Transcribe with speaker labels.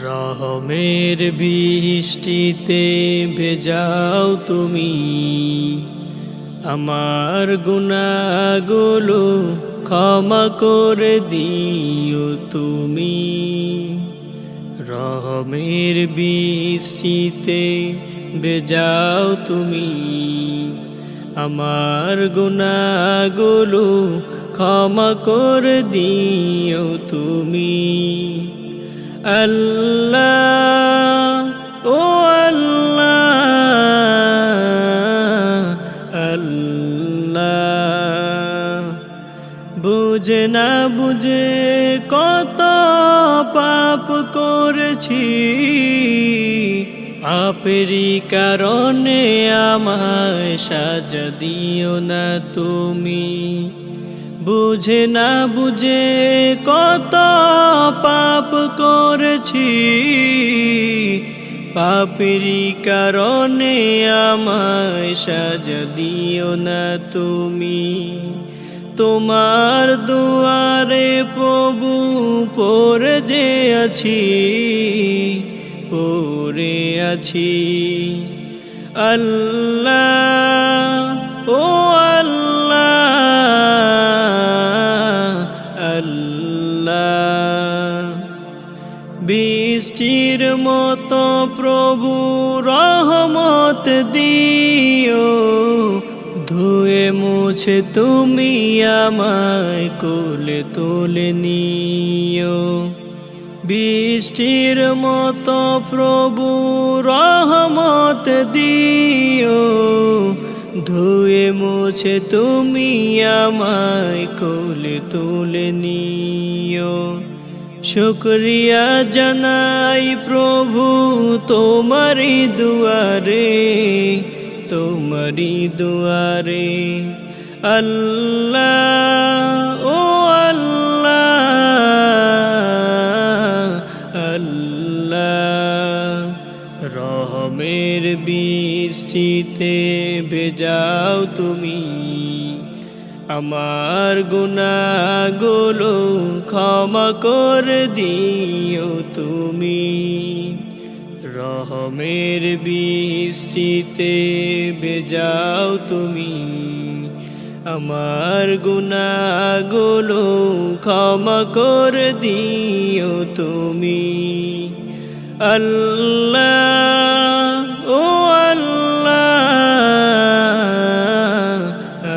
Speaker 1: রহমের বৃষ্টিতে ভেজাও তুমি। আমার গুণাগুলো ক্ষমা করে দিও তুমি। রহমের বৃষ্টিতে বেজাও তুমি। আমার গুণাগুলো ক্ষমা করে দিও তুমি। আল্লাহ, ও আল্লাহ আল্লাহ। বুঝে না বুঝে কত পাপ করেছি, পাপেরই কারণে আমায় সাজা দিও না তুমি। বুঝে না বুঝে কত পাপ করেছি। পাপেরই কারণে আমায় সাজা না তুমি। তোমার দুয়ারে প্রভু পরে যে আছি পরে আছি। আল্লাহ আল্লাহ। বৃষ্টির মতো প্রভু রহমত দিও, ধুয়ে মুছে তুমি আমায় কোলে তুলে নিও। বৃষ্টির মতো প্রভু রহমত দিও ধুয়ে মুছে তুমি আমায় কোলে তুলে নিও। শুক্রিয়া জানাই প্রভু তোমারি দুয়ারে তোমারি দুয়ারে। আল্লাহ, ও আল্লাহ আল্লাহ। রহমের বৃষ্টিতে ভেজাও তুমি। আমার গুণাগুলো ক্ষমা করে দিও তুমি। রহমের বৃষ্টিতে বেজাও তুমি। আমার গুণাগুলো ক্ষমা করে দিও তুমি। ألا